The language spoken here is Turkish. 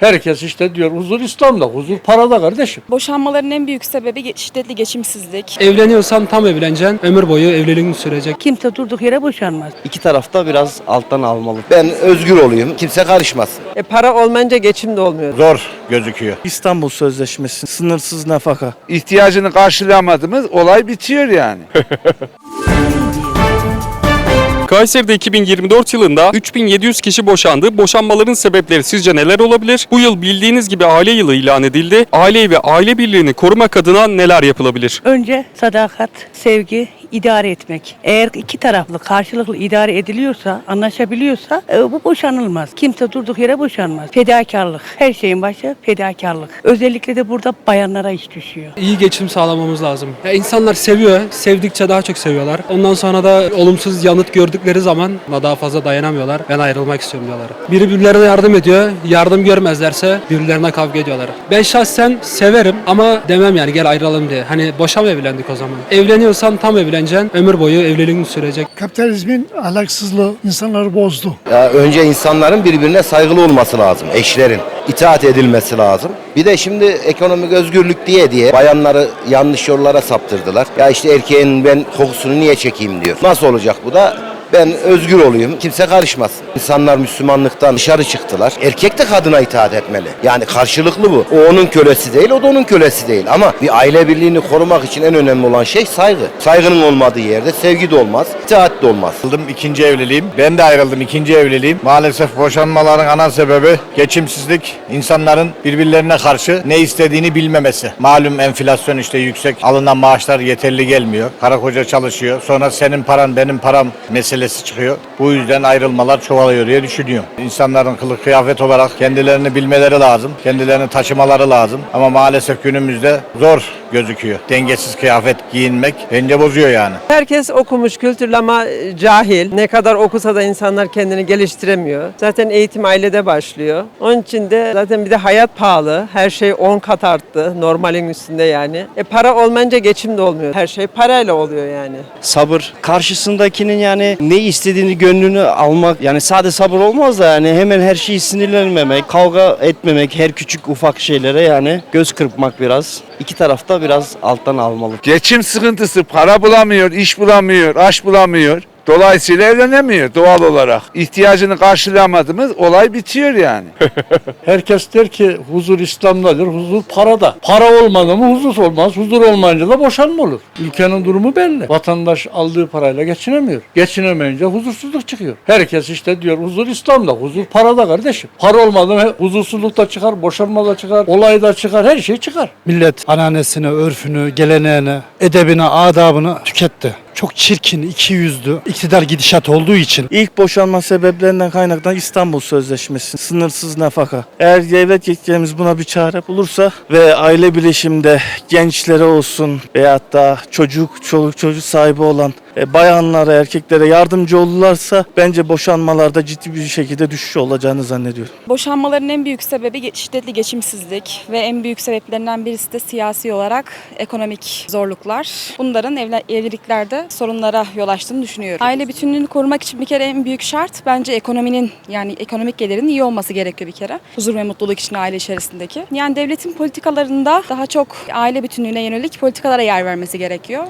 Herkes işte diyor huzur İslam'da, huzur parada kardeşim. Boşanmaların en büyük sebebi ge- şiddetli geçimsizlik. Evleniyorsan tam evleneceksin. Ömür boyu evliliğin sürecek. Kimse durduk yere boşanmaz. İki tarafta biraz alttan almalı. Ben özgür olayım, kimse karışmasın. E para olmayınca geçim de olmuyor. zor gözüküyor. İstanbul Sözleşmesi, sınırsız nafaka. ihtiyacını karşılayamadığımız olay bitiyor yani. Kayseri'de 2024 yılında 3700 kişi boşandı. Boşanmaların sebepleri sizce neler olabilir? Bu yıl bildiğiniz gibi aile yılı ilan edildi. Aileyi ve aile birliğini korumak adına neler yapılabilir? Önce sadakat, sevgi, idare etmek. Eğer iki taraflı karşılıklı idare ediliyorsa, anlaşabiliyorsa e, bu boşanılmaz. Kimse durduk yere boşanmaz. Fedakarlık. Her şeyin başı fedakarlık. Özellikle de burada bayanlara iş düşüyor. İyi geçim sağlamamız lazım. Ya insanlar seviyor. Sevdikçe daha çok seviyorlar. Ondan sonra da olumsuz yanıt gördükleri zaman daha fazla dayanamıyorlar. Ben ayrılmak istiyorum diyorlar. Biri birbirlerine yardım ediyor. Yardım görmezlerse birbirlerine kavga ediyorlar. Ben şahsen severim ama demem yani gel ayrılalım diye. Hani boşa mı evlendik o zaman? Evleniyorsan tam evleneceksin. Ömür boyu evliliğin sürecek. Kapitalizmin ahlaksızlığı insanları bozdu. Ya önce insanların birbirine saygılı olması lazım, eşlerin. itaat edilmesi lazım. Bir de şimdi ekonomik özgürlük diye diye bayanları yanlış yollara saptırdılar. Ya işte erkeğin ben kokusunu niye çekeyim diyor. Nasıl olacak bu da? Ben özgür olayım, kimse karışmasın. İnsanlar Müslümanlıktan dışarı çıktılar. Erkek de kadına itaat etmeli. Yani karşılıklı bu. O onun kölesi değil, o da onun kölesi değil. Ama bir aile birliğini korumak için en önemli olan şey saygı. Saygının olmadığı yerde sevgi de olmaz, itaat de olmaz. Ayrıldım ikinci evliliğim. Ben de ayrıldım ikinci evliliğim. Maalesef boşanmaların ana sebebi geçimsizlik. İnsanların birbirlerine karşı ne istediğini bilmemesi. Malum enflasyon işte yüksek. Alınan maaşlar yeterli gelmiyor. Karı koca çalışıyor. Sonra senin paran benim param meselesi çıkıyor. Bu yüzden ayrılmalar çoğalıyor diye düşünüyorum. İnsanların kılık kıyafet olarak kendilerini bilmeleri lazım. Kendilerini taşımaları lazım. Ama maalesef günümüzde zor gözüküyor. Dengesiz kıyafet giyinmek bence bozuyor yani. Herkes okumuş, kültürlü ama e, cahil. Ne kadar okusa da insanlar kendini geliştiremiyor. Zaten eğitim ailede başlıyor. Onun için de zaten bir de hayat pahalı. Her şey 10 kat arttı. Normalin üstünde yani. E para olmayınca geçim de olmuyor. Her şey parayla oluyor yani. Sabır. Karşısındakinin yani ne istediğini gönlünü almak. Yani sade sabır olmaz da yani hemen her şeyi sinirlenmemek, kavga etmemek her küçük ufak şeylere yani göz kırpmak biraz. İki tarafta biraz alttan almalı. Geçim sıkıntısı, para bulamıyor, iş bulamıyor, aş bulamıyor. Dolayısıyla evlenemiyor doğal olarak. İhtiyacını karşılayamadığımız olay bitiyor yani. Herkes der ki huzur İslam'dadır, huzur parada. Para olmadı mı huzur olmaz, huzur olmayınca da boşanma olur. Ülkenin durumu belli. Vatandaş aldığı parayla geçinemiyor. Geçinemeyince huzursuzluk çıkıyor. Herkes işte diyor huzur İslam'da, huzur parada kardeşim. Para olmadı mı huzursuzluk da çıkar, boşanma da çıkar, olay da çıkar, her şey çıkar. Millet ananesini, örfünü, geleneğini, edebini, adabını tüketti. Çok çirkin, iki yüzlü, iktidar gidişat olduğu için İlk boşanma sebeplerinden kaynaklanan İstanbul Sözleşmesi, sınırsız nafaka. Eğer devlet yetkililerimiz buna bir çare bulursa ve aile birleşiminde gençlere olsun veyahut da çocuk, çoluk çocuk sahibi olan e, bayanlara, erkeklere yardımcı olurlarsa bence boşanmalarda ciddi bir şekilde düşüş olacağını zannediyorum. Boşanmaların en büyük sebebi şiddetli geçimsizlik ve en büyük sebeplerinden birisi de siyasi olarak ekonomik zorluklar. Bunların evle- sorunlara yol açtığını düşünüyorum. Aile bütünlüğünü korumak için bir kere en büyük şart bence ekonominin yani ekonomik gelirin iyi olması gerekiyor bir kere. Huzur ve mutluluk için aile içerisindeki. Yani devletin politikalarında daha çok aile bütünlüğüne yönelik politikalara yer vermesi gerekiyor.